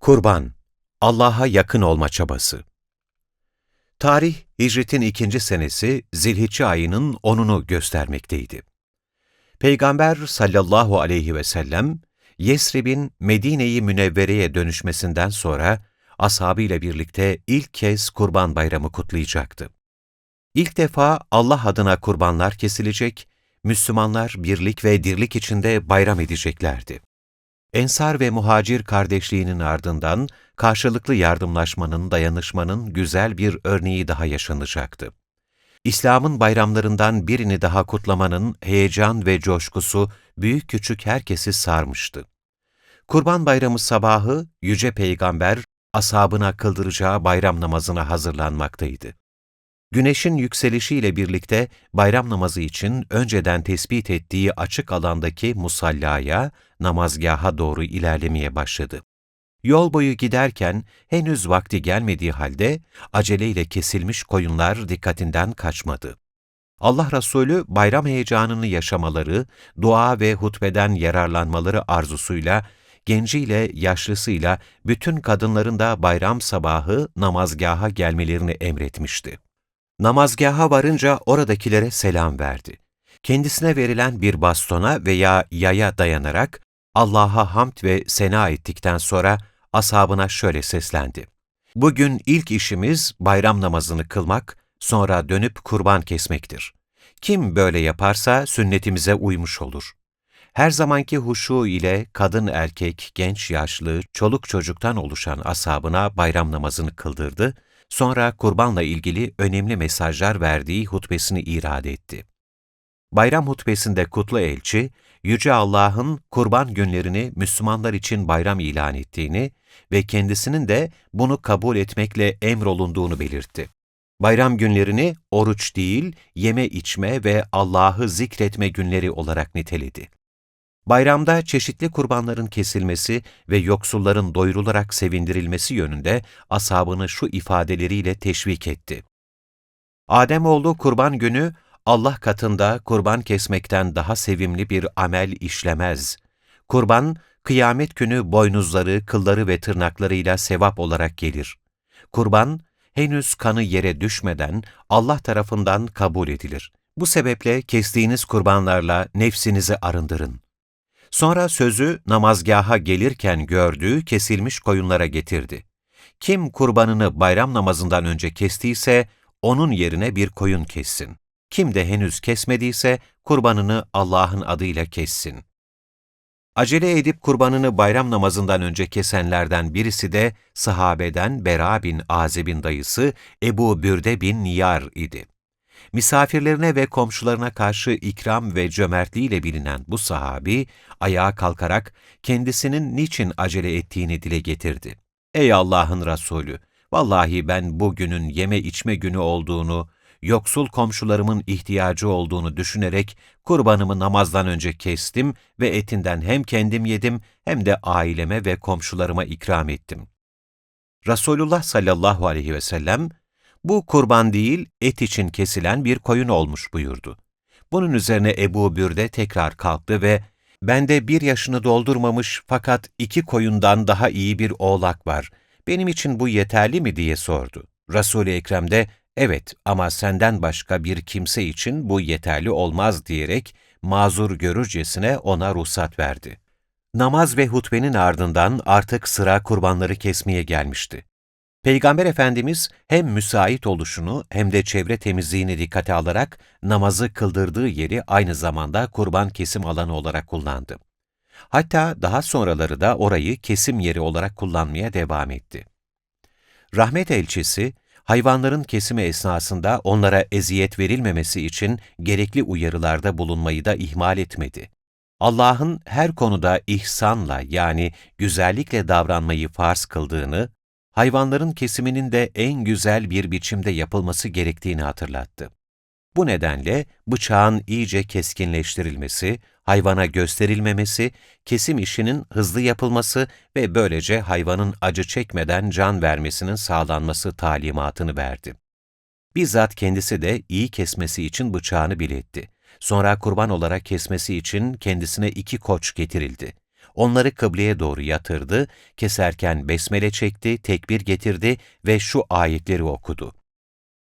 Kurban, Allah'a yakın olma çabası. Tarih, hicretin ikinci senesi Zilhicce ayının onunu göstermekteydi. Peygamber sallallahu aleyhi ve sellem, Yesrib'in Medine-i Münevvere'ye dönüşmesinden sonra ashabıyla birlikte ilk kez Kurban Bayramı kutlayacaktı. İlk defa Allah adına kurbanlar kesilecek, Müslümanlar birlik ve dirlik içinde bayram edeceklerdi. Ensar ve muhacir kardeşliğinin ardından karşılıklı yardımlaşmanın, dayanışmanın güzel bir örneği daha yaşanacaktı. İslam'ın bayramlarından birini daha kutlamanın heyecan ve coşkusu büyük küçük herkesi sarmıştı. Kurban Bayramı sabahı Yüce Peygamber ashabına kıldıracağı bayram namazına hazırlanmaktaydı. Güneşin yükselişiyle birlikte bayram namazı için önceden tespit ettiği açık alandaki musallaya, namazgaha doğru ilerlemeye başladı. Yol boyu giderken henüz vakti gelmediği halde aceleyle kesilmiş koyunlar dikkatinden kaçmadı. Allah Resulü bayram heyecanını yaşamaları, dua ve hutbeden yararlanmaları arzusuyla genciyle, yaşlısıyla bütün kadınların da bayram sabahı namazgaha gelmelerini emretmişti. Namazgaha varınca oradakilere selam verdi. Kendisine verilen bir bastona veya yaya dayanarak Allah'a hamd ve sena ettikten sonra ashabına şöyle seslendi. Bugün ilk işimiz bayram namazını kılmak, sonra dönüp kurban kesmektir. Kim böyle yaparsa sünnetimize uymuş olur. Her zamanki huşu ile kadın erkek, genç yaşlı, çoluk çocuktan oluşan ashabına bayram namazını kıldırdı, sonra kurbanla ilgili önemli mesajlar verdiği hutbesini irade etti. Bayram hutbesinde kutlu elçi, Yüce Allah'ın kurban günlerini Müslümanlar için bayram ilan ettiğini ve kendisinin de bunu kabul etmekle emrolunduğunu belirtti. Bayram günlerini oruç değil, yeme içme ve Allah'ı zikretme günleri olarak niteledi. Bayramda çeşitli kurbanların kesilmesi ve yoksulların doyurularak sevindirilmesi yönünde ashabını şu ifadeleriyle teşvik etti. Ademoğlu kurban günü Allah katında kurban kesmekten daha sevimli bir amel işlemez. Kurban, kıyamet günü boynuzları, kılları ve tırnaklarıyla sevap olarak gelir. Kurban, henüz kanı yere düşmeden Allah tarafından kabul edilir. Bu sebeple kestiğiniz kurbanlarla nefsinizi arındırın. Sonra sözü namazgaha gelirken gördüğü kesilmiş koyunlara getirdi. Kim kurbanını bayram namazından önce kestiyse, onun yerine bir koyun kessin. Kim de henüz kesmediyse, kurbanını Allah'ın adıyla kessin. Acele edip kurbanını bayram namazından önce kesenlerden birisi de sahabeden Bera bin Azeb'in dayısı Ebu Bürde bin Niyar idi. Misafirlerine ve komşularına karşı ikram ve cömertliğiyle bilinen bu sahabi, ayağa kalkarak kendisinin niçin acele ettiğini dile getirdi. Ey Allah'ın Resulü! Vallahi ben bu günün yeme içme günü olduğunu, yoksul komşularımın ihtiyacı olduğunu düşünerek kurbanımı namazdan önce kestim ve etinden hem kendim yedim hem de aileme ve komşularıma ikram ettim. Resulullah sallallahu aleyhi ve sellem, bu kurban değil, et için kesilen bir koyun olmuş buyurdu. Bunun üzerine Ebu Bürde tekrar kalktı ve bende bir yaşını doldurmamış fakat iki koyundan daha iyi bir oğlak var. Benim için bu yeterli mi diye sordu. Resul-i Ekrem de evet ama senden başka bir kimse için bu yeterli olmaz diyerek mazur görürcesine ona ruhsat verdi. Namaz ve hutbenin ardından artık sıra kurbanları kesmeye gelmişti. Peygamber Efendimiz hem müsait oluşunu hem de çevre temizliğini dikkate alarak namazı kıldırdığı yeri aynı zamanda kurban kesim alanı olarak kullandı. Hatta daha sonraları da orayı kesim yeri olarak kullanmaya devam etti. Rahmet elçisi, hayvanların kesimi esnasında onlara eziyet verilmemesi için gerekli uyarılarda bulunmayı da ihmal etmedi. Allah'ın her konuda ihsanla yani güzellikle davranmayı farz kıldığını, hayvanların kesiminin de en güzel bir biçimde yapılması gerektiğini hatırlattı. Bu nedenle bıçağın iyice keskinleştirilmesi, hayvana gösterilmemesi, kesim işinin hızlı yapılması ve böylece hayvanın acı çekmeden can vermesinin sağlanması talimatını verdi. Bizzat kendisi de iyi kesmesi için bıçağını biletti. Sonra kurban olarak kesmesi için kendisine iki koç getirildi. Onları kıbleye doğru yatırdı, keserken besmele çekti, tekbir getirdi ve şu ayetleri okudu.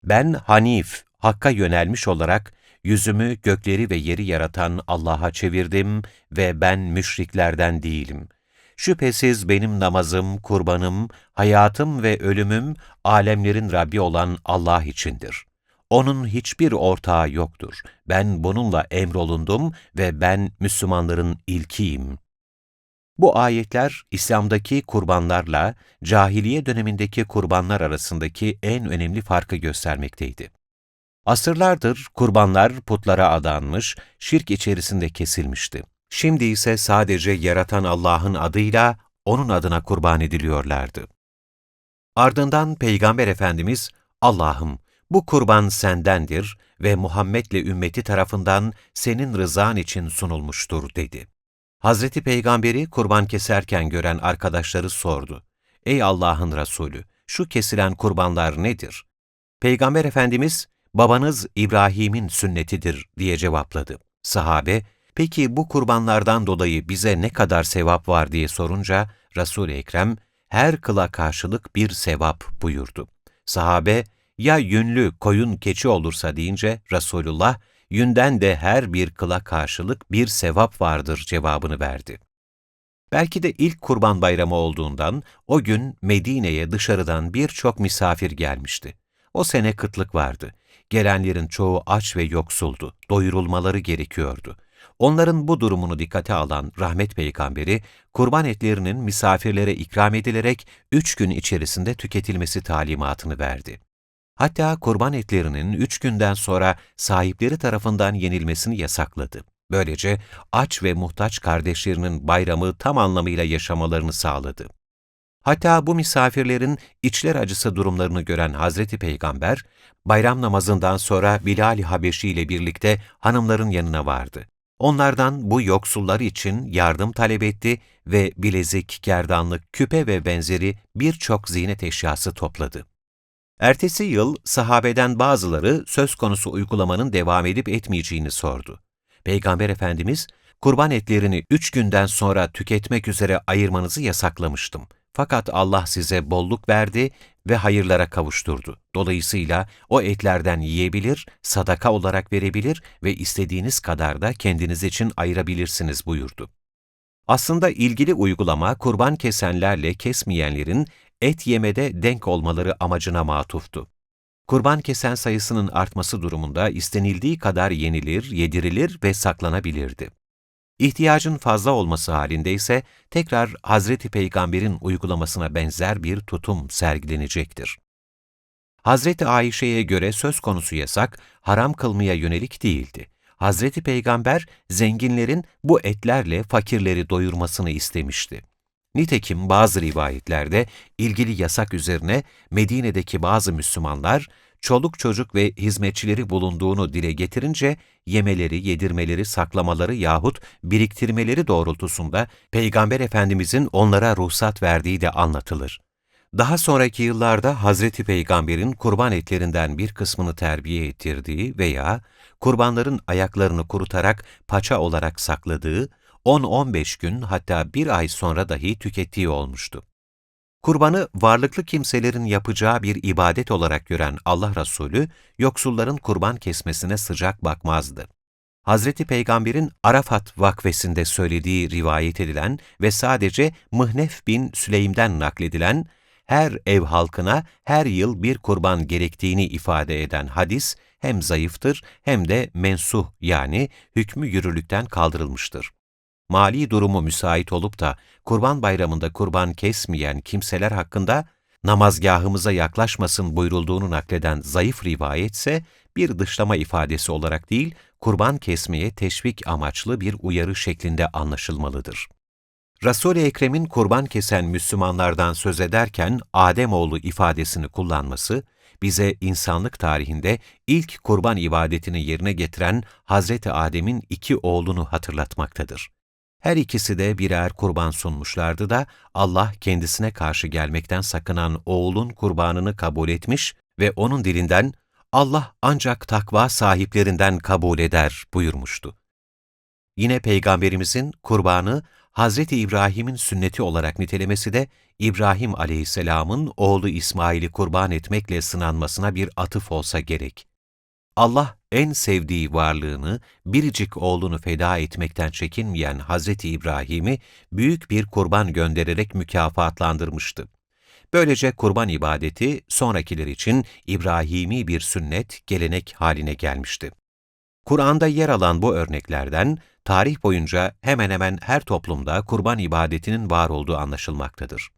Ben Hanif, Hakk'a yönelmiş olarak yüzümü gökleri ve yeri yaratan Allah'a çevirdim ve ben müşriklerden değilim. Şüphesiz benim namazım, kurbanım, hayatım ve ölümüm alemlerin Rabbi olan Allah içindir. Onun hiçbir ortağı yoktur. Ben bununla emrolundum ve ben Müslümanların ilkiyim. Bu ayetler, İslam'daki kurbanlarla, cahiliye dönemindeki kurbanlar arasındaki en önemli farkı göstermekteydi. Asırlardır kurbanlar putlara adanmış, şirk içerisinde kesilmişti. Şimdi ise sadece yaratan Allah'ın adıyla, O'nun adına kurban ediliyorlardı. Ardından Peygamber Efendimiz, Allah'ım bu kurban sendendir ve Muhammed'le ümmeti tarafından senin rızan için sunulmuştur dedi. Hazreti Peygamberi kurban keserken gören arkadaşları sordu. Ey Allah'ın Resulü, şu kesilen kurbanlar nedir? Peygamber Efendimiz, babanız İbrahim'in sünnetidir diye cevapladı. Sahabe, peki bu kurbanlardan dolayı bize ne kadar sevap var diye sorunca, Resul-i Ekrem, her kıla karşılık bir sevap buyurdu. Sahabe, ya yünlü koyun keçi olursa deyince Resulullah, yünden de her bir kıla karşılık bir sevap vardır cevabını verdi. Belki de ilk kurban bayramı olduğundan o gün Medine'ye dışarıdan birçok misafir gelmişti. O sene kıtlık vardı. Gelenlerin çoğu aç ve yoksuldu, doyurulmaları gerekiyordu. Onların bu durumunu dikkate alan rahmet peygamberi, kurban etlerinin misafirlere ikram edilerek üç gün içerisinde tüketilmesi talimatını verdi. Hatta kurban etlerinin üç günden sonra sahipleri tarafından yenilmesini yasakladı. Böylece aç ve muhtaç kardeşlerinin bayramı tam anlamıyla yaşamalarını sağladı. Hatta bu misafirlerin içler acısı durumlarını gören Hazreti Peygamber, bayram namazından sonra Bilal-i Habeşi ile birlikte hanımların yanına vardı. Onlardan bu yoksullar için yardım talep etti ve bilezik, gerdanlık, küpe ve benzeri birçok ziynet eşyası topladı. Ertesi yıl sahabeden bazıları söz konusu uygulamanın devam edip etmeyeceğini sordu. Peygamber Efendimiz, kurban etlerini üç günden sonra tüketmek üzere ayırmanızı yasaklamıştım. Fakat Allah size bolluk verdi ve hayırlara kavuşturdu. Dolayısıyla o etlerden yiyebilir, sadaka olarak verebilir ve istediğiniz kadar da kendiniz için ayırabilirsiniz buyurdu. Aslında ilgili uygulama kurban kesenlerle kesmeyenlerin et yemede denk olmaları amacına matuftu. Kurban kesen sayısının artması durumunda istenildiği kadar yenilir, yedirilir ve saklanabilirdi. İhtiyacın fazla olması halinde ise tekrar Hazreti Peygamber'in uygulamasına benzer bir tutum sergilenecektir. Hazreti Ayşe'ye göre söz konusu yasak, haram kılmaya yönelik değildi. Hazreti Peygamber, zenginlerin bu etlerle fakirleri doyurmasını istemişti. Nitekim bazı rivayetlerde ilgili yasak üzerine Medine'deki bazı Müslümanlar, çoluk çocuk ve hizmetçileri bulunduğunu dile getirince, yemeleri, yedirmeleri, saklamaları yahut biriktirmeleri doğrultusunda Peygamber Efendimizin onlara ruhsat verdiği de anlatılır. Daha sonraki yıllarda Hazreti Peygamber'in kurban etlerinden bir kısmını terbiye ettirdiği veya kurbanların ayaklarını kurutarak paça olarak sakladığı, 10-15 gün hatta bir ay sonra dahi tükettiği olmuştu. Kurbanı varlıklı kimselerin yapacağı bir ibadet olarak gören Allah Resulü, yoksulların kurban kesmesine sıcak bakmazdı. Hazreti Peygamber'in Arafat vakfesinde söylediği rivayet edilen ve sadece Mıhnef bin Süleym'den nakledilen, her ev halkına her yıl bir kurban gerektiğini ifade eden hadis, hem zayıftır hem de mensuh yani hükmü yürürlükten kaldırılmıştır mali durumu müsait olup da kurban bayramında kurban kesmeyen kimseler hakkında namazgahımıza yaklaşmasın buyurulduğunu nakleden zayıf rivayetse bir dışlama ifadesi olarak değil, kurban kesmeye teşvik amaçlı bir uyarı şeklinde anlaşılmalıdır. Resul-i Ekrem'in kurban kesen Müslümanlardan söz ederken Ademoğlu ifadesini kullanması, bize insanlık tarihinde ilk kurban ibadetini yerine getiren Hazreti Adem'in iki oğlunu hatırlatmaktadır. Her ikisi de birer kurban sunmuşlardı da Allah kendisine karşı gelmekten sakınan oğlun kurbanını kabul etmiş ve onun dilinden Allah ancak takva sahiplerinden kabul eder buyurmuştu. Yine Peygamberimizin kurbanı Hz. İbrahim'in sünneti olarak nitelemesi de İbrahim aleyhisselamın oğlu İsmail'i kurban etmekle sınanmasına bir atıf olsa gerek. Allah en sevdiği varlığını, biricik oğlunu feda etmekten çekinmeyen Hz. İbrahim'i büyük bir kurban göndererek mükafatlandırmıştı. Böylece kurban ibadeti sonrakiler için İbrahimi bir sünnet, gelenek haline gelmişti. Kur'an'da yer alan bu örneklerden, tarih boyunca hemen hemen her toplumda kurban ibadetinin var olduğu anlaşılmaktadır.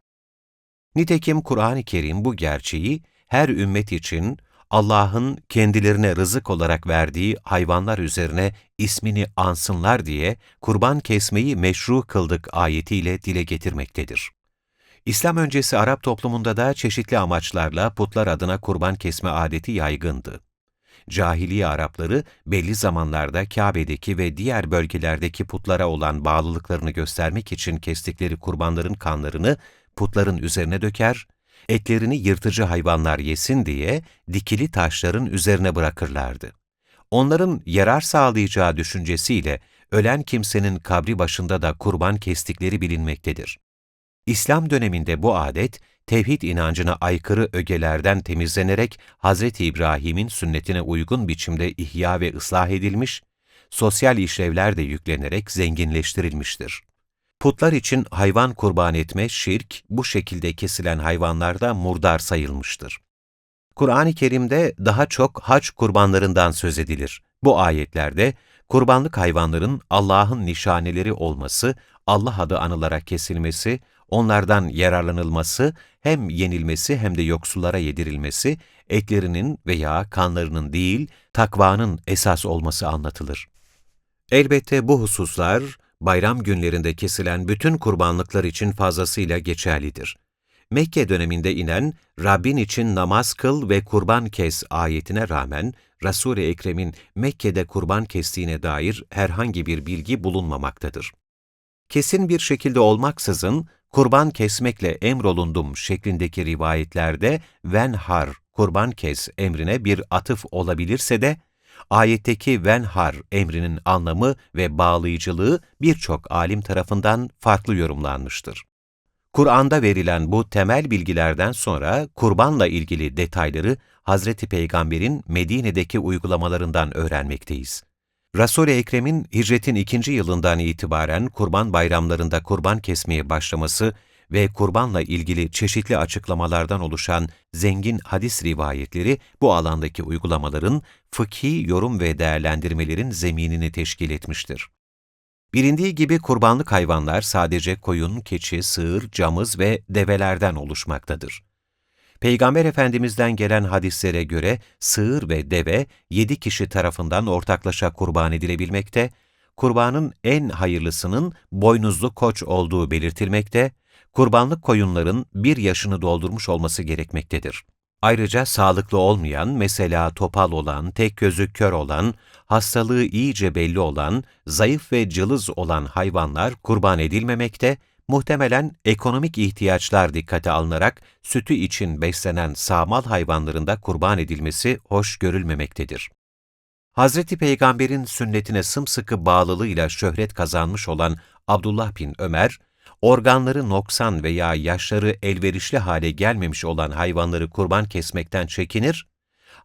Nitekim Kur'an-ı Kerim bu gerçeği her ümmet için Allah'ın kendilerine rızık olarak verdiği hayvanlar üzerine ismini ansınlar diye kurban kesmeyi meşru kıldık ayetiyle dile getirmektedir. İslam öncesi Arap toplumunda da çeşitli amaçlarla putlar adına kurban kesme adeti yaygındı. Cahiliye Arapları belli zamanlarda Kabe'deki ve diğer bölgelerdeki putlara olan bağlılıklarını göstermek için kestikleri kurbanların kanlarını putların üzerine döker, etlerini yırtıcı hayvanlar yesin diye dikili taşların üzerine bırakırlardı. Onların yarar sağlayacağı düşüncesiyle ölen kimsenin kabri başında da kurban kestikleri bilinmektedir. İslam döneminde bu adet, tevhid inancına aykırı ögelerden temizlenerek Hz. İbrahim'in sünnetine uygun biçimde ihya ve ıslah edilmiş, sosyal işlevler de yüklenerek zenginleştirilmiştir. Putlar için hayvan kurban etme, şirk, bu şekilde kesilen hayvanlarda murdar sayılmıştır. Kur'an-ı Kerim'de daha çok hac kurbanlarından söz edilir. Bu ayetlerde kurbanlık hayvanların Allah'ın nişaneleri olması, Allah adı anılarak kesilmesi, onlardan yararlanılması, hem yenilmesi hem de yoksullara yedirilmesi, etlerinin veya kanlarının değil, takvanın esas olması anlatılır. Elbette bu hususlar, bayram günlerinde kesilen bütün kurbanlıklar için fazlasıyla geçerlidir. Mekke döneminde inen Rabbin için namaz kıl ve kurban kes ayetine rağmen Resul-i Ekrem'in Mekke'de kurban kestiğine dair herhangi bir bilgi bulunmamaktadır. Kesin bir şekilde olmaksızın kurban kesmekle emrolundum şeklindeki rivayetlerde venhar, kurban kes emrine bir atıf olabilirse de, ayetteki venhar emrinin anlamı ve bağlayıcılığı birçok alim tarafından farklı yorumlanmıştır. Kur'an'da verilen bu temel bilgilerden sonra kurbanla ilgili detayları Hazreti Peygamber'in Medine'deki uygulamalarından öğrenmekteyiz. Resul-i Ekrem'in hicretin ikinci yılından itibaren kurban bayramlarında kurban kesmeye başlaması ve kurbanla ilgili çeşitli açıklamalardan oluşan zengin hadis rivayetleri bu alandaki uygulamaların fıkhi yorum ve değerlendirmelerin zeminini teşkil etmiştir. Bilindiği gibi kurbanlık hayvanlar sadece koyun, keçi, sığır, camız ve develerden oluşmaktadır. Peygamber Efendimiz'den gelen hadislere göre sığır ve deve yedi kişi tarafından ortaklaşa kurban edilebilmekte, kurbanın en hayırlısının boynuzlu koç olduğu belirtilmekte, kurbanlık koyunların bir yaşını doldurmuş olması gerekmektedir. Ayrıca sağlıklı olmayan, mesela topal olan, tek gözü kör olan, hastalığı iyice belli olan, zayıf ve cılız olan hayvanlar kurban edilmemekte, muhtemelen ekonomik ihtiyaçlar dikkate alınarak sütü için beslenen sağmal hayvanlarında kurban edilmesi hoş görülmemektedir. Hz. Peygamber'in sünnetine sımsıkı bağlılığıyla şöhret kazanmış olan Abdullah bin Ömer, organları noksan veya yaşları elverişli hale gelmemiş olan hayvanları kurban kesmekten çekinir,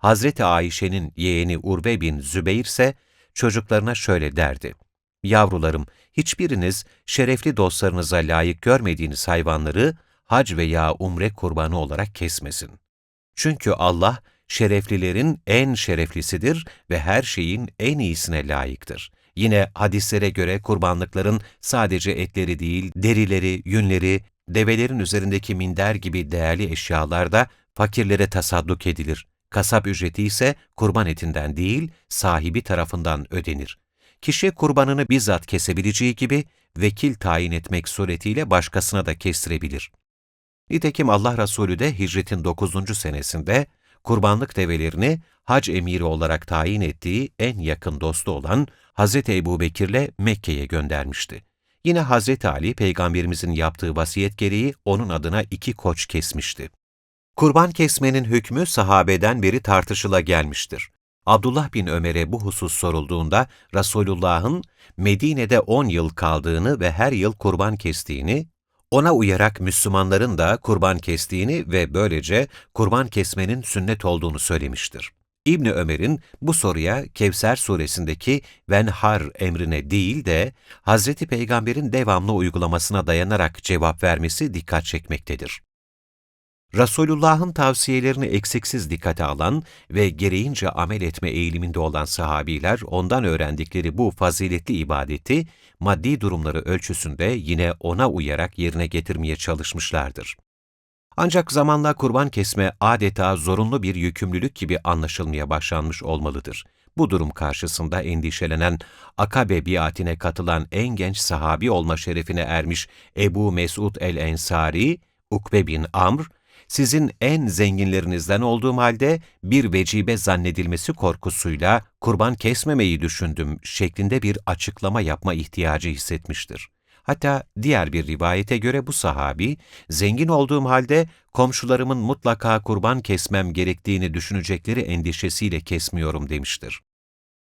Hz. Ayşe'nin yeğeni Urve bin Zübeyir ise çocuklarına şöyle derdi. Yavrularım, hiçbiriniz şerefli dostlarınıza layık görmediğiniz hayvanları hac veya umre kurbanı olarak kesmesin. Çünkü Allah, şereflilerin en şereflisidir ve her şeyin en iyisine layıktır. Yine hadislere göre kurbanlıkların sadece etleri değil, derileri, yünleri, develerin üzerindeki minder gibi değerli eşyalar da fakirlere tasadduk edilir. Kasap ücreti ise kurban etinden değil, sahibi tarafından ödenir. Kişi kurbanını bizzat kesebileceği gibi vekil tayin etmek suretiyle başkasına da kestirebilir. Nitekim Allah Resulü de hicretin 9. senesinde kurbanlık develerini hac emiri olarak tayin ettiği en yakın dostu olan Hz. Ebu Bekir'le Mekke'ye göndermişti. Yine Hz. Ali, Peygamberimizin yaptığı vasiyet gereği onun adına iki koç kesmişti. Kurban kesmenin hükmü sahabeden beri tartışıla gelmiştir. Abdullah bin Ömer'e bu husus sorulduğunda Resulullah'ın Medine'de 10 yıl kaldığını ve her yıl kurban kestiğini, ona uyarak Müslümanların da kurban kestiğini ve böylece kurban kesmenin sünnet olduğunu söylemiştir. İbni Ömer'in bu soruya Kevser suresindeki venhar emrine değil de Hazreti Peygamber'in devamlı uygulamasına dayanarak cevap vermesi dikkat çekmektedir. Resulullah'ın tavsiyelerini eksiksiz dikkate alan ve gereğince amel etme eğiliminde olan sahabiler ondan öğrendikleri bu faziletli ibadeti maddi durumları ölçüsünde yine ona uyarak yerine getirmeye çalışmışlardır. Ancak zamanla kurban kesme adeta zorunlu bir yükümlülük gibi anlaşılmaya başlanmış olmalıdır. Bu durum karşısında endişelenen Akabe biatine katılan en genç sahabi olma şerefine ermiş Ebu Mesud el-Ensari, Ukbe bin Amr, sizin en zenginlerinizden olduğum halde bir vecibe zannedilmesi korkusuyla kurban kesmemeyi düşündüm şeklinde bir açıklama yapma ihtiyacı hissetmiştir. Hatta diğer bir rivayete göre bu sahabi, zengin olduğum halde komşularımın mutlaka kurban kesmem gerektiğini düşünecekleri endişesiyle kesmiyorum demiştir.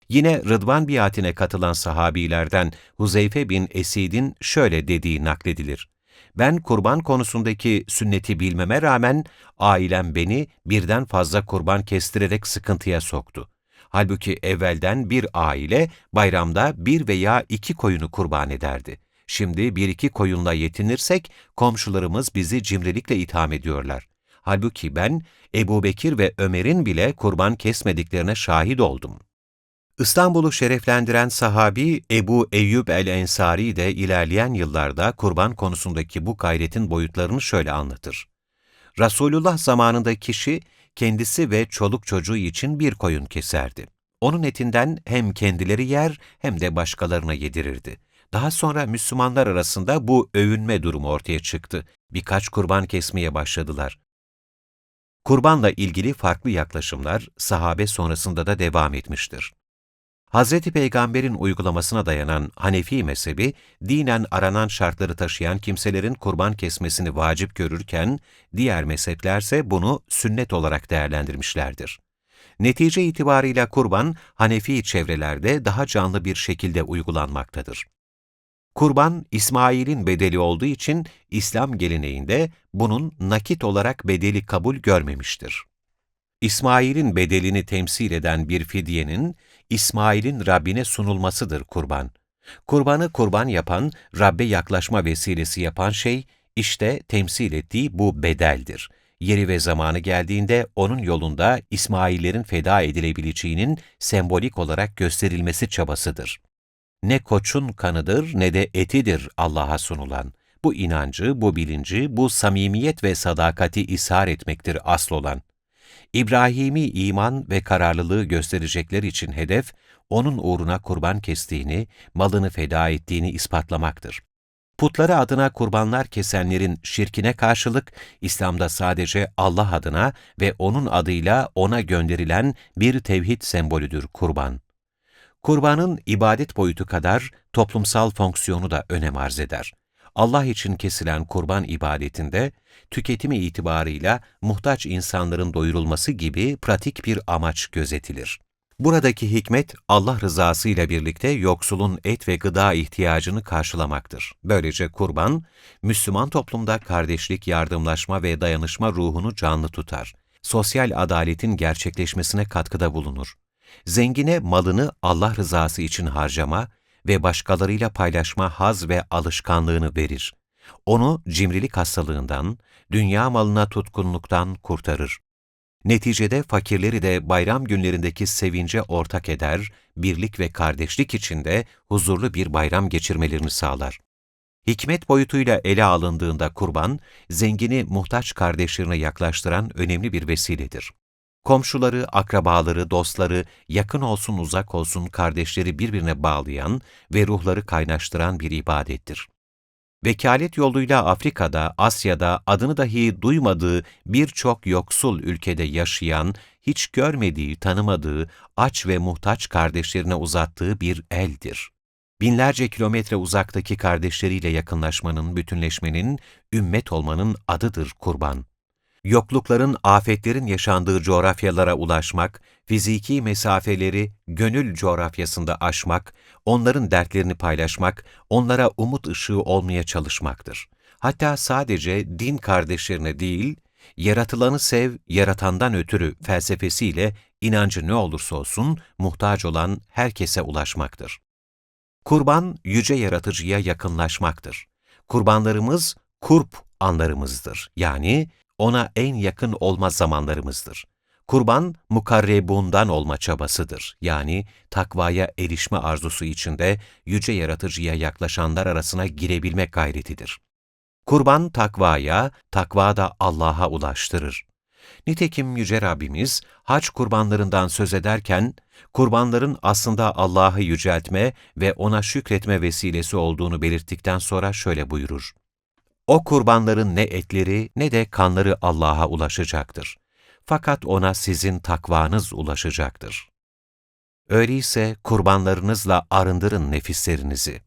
Yine Rıdvan biatine katılan sahabilerden Huzeyfe bin Esid'in şöyle dediği nakledilir. Ben kurban konusundaki sünneti bilmeme rağmen ailem beni birden fazla kurban kestirerek sıkıntıya soktu. Halbuki evvelden bir aile bayramda bir veya iki koyunu kurban ederdi. Şimdi bir iki koyunla yetinirsek komşularımız bizi cimrilikle itham ediyorlar. Halbuki ben Ebu Bekir ve Ömer'in bile kurban kesmediklerine şahit oldum. İstanbul'u şereflendiren sahabi Ebu Eyyub el-Ensari de ilerleyen yıllarda kurban konusundaki bu gayretin boyutlarını şöyle anlatır. Resulullah zamanında kişi kendisi ve çoluk çocuğu için bir koyun keserdi. Onun etinden hem kendileri yer hem de başkalarına yedirirdi. Daha sonra Müslümanlar arasında bu övünme durumu ortaya çıktı. Birkaç kurban kesmeye başladılar. Kurbanla ilgili farklı yaklaşımlar sahabe sonrasında da devam etmiştir. Hz. Peygamber'in uygulamasına dayanan Hanefi mezhebi, dinen aranan şartları taşıyan kimselerin kurban kesmesini vacip görürken, diğer mezheplerse bunu sünnet olarak değerlendirmişlerdir. Netice itibarıyla kurban, Hanefi çevrelerde daha canlı bir şekilde uygulanmaktadır. Kurban, İsmail'in bedeli olduğu için İslam geleneğinde bunun nakit olarak bedeli kabul görmemiştir. İsmail'in bedelini temsil eden bir fidyenin, İsmail'in Rabbine sunulmasıdır kurban. Kurbanı kurban yapan, Rabbe yaklaşma vesilesi yapan şey, işte temsil ettiği bu bedeldir. Yeri ve zamanı geldiğinde onun yolunda İsmail'lerin feda edilebileceğinin sembolik olarak gösterilmesi çabasıdır. Ne koçun kanıdır ne de etidir Allah'a sunulan. Bu inancı, bu bilinci, bu samimiyet ve sadakati ishar etmektir asıl olan. İbrahimi iman ve kararlılığı gösterecekler için hedef, onun uğruna kurban kestiğini, malını feda ettiğini ispatlamaktır. Putları adına kurbanlar kesenlerin şirkine karşılık, İslam'da sadece Allah adına ve O'nun adıyla O'na gönderilen bir tevhid sembolüdür kurban. Kurbanın ibadet boyutu kadar toplumsal fonksiyonu da önem arz eder. Allah için kesilen kurban ibadetinde, tüketimi itibarıyla muhtaç insanların doyurulması gibi pratik bir amaç gözetilir. Buradaki hikmet, Allah rızası ile birlikte yoksulun et ve gıda ihtiyacını karşılamaktır. Böylece kurban, Müslüman toplumda kardeşlik, yardımlaşma ve dayanışma ruhunu canlı tutar. Sosyal adaletin gerçekleşmesine katkıda bulunur. Zengine malını Allah rızası için harcama, ve başkalarıyla paylaşma haz ve alışkanlığını verir. Onu cimrilik hastalığından, dünya malına tutkunluktan kurtarır. Neticede fakirleri de bayram günlerindeki sevince ortak eder, birlik ve kardeşlik içinde huzurlu bir bayram geçirmelerini sağlar. Hikmet boyutuyla ele alındığında kurban, zengini muhtaç kardeşlerine yaklaştıran önemli bir vesiledir. Komşuları, akrabaları, dostları, yakın olsun uzak olsun kardeşleri birbirine bağlayan ve ruhları kaynaştıran bir ibadettir. Vekalet yoluyla Afrika'da, Asya'da adını dahi duymadığı birçok yoksul ülkede yaşayan, hiç görmediği, tanımadığı, aç ve muhtaç kardeşlerine uzattığı bir eldir. Binlerce kilometre uzaktaki kardeşleriyle yakınlaşmanın, bütünleşmenin, ümmet olmanın adıdır kurban. Yoklukların, afetlerin yaşandığı coğrafyalara ulaşmak, fiziki mesafeleri gönül coğrafyasında aşmak, onların dertlerini paylaşmak, onlara umut ışığı olmaya çalışmaktır. Hatta sadece din kardeşlerine değil, yaratılanı sev, yaratandan ötürü felsefesiyle inancı ne olursa olsun muhtaç olan herkese ulaşmaktır. Kurban, yüce yaratıcıya yakınlaşmaktır. Kurbanlarımız, kurp anlarımızdır. Yani ona en yakın olma zamanlarımızdır. Kurban, mukarrebundan olma çabasıdır. Yani takvaya erişme arzusu içinde yüce yaratıcıya yaklaşanlar arasına girebilmek gayretidir. Kurban takvaya, takva da Allah'a ulaştırır. Nitekim Yüce Rabbimiz hac kurbanlarından söz ederken, kurbanların aslında Allah'ı yüceltme ve ona şükretme vesilesi olduğunu belirttikten sonra şöyle buyurur. O kurbanların ne etleri ne de kanları Allah'a ulaşacaktır. Fakat ona sizin takvanız ulaşacaktır. Öyleyse kurbanlarınızla arındırın nefislerinizi.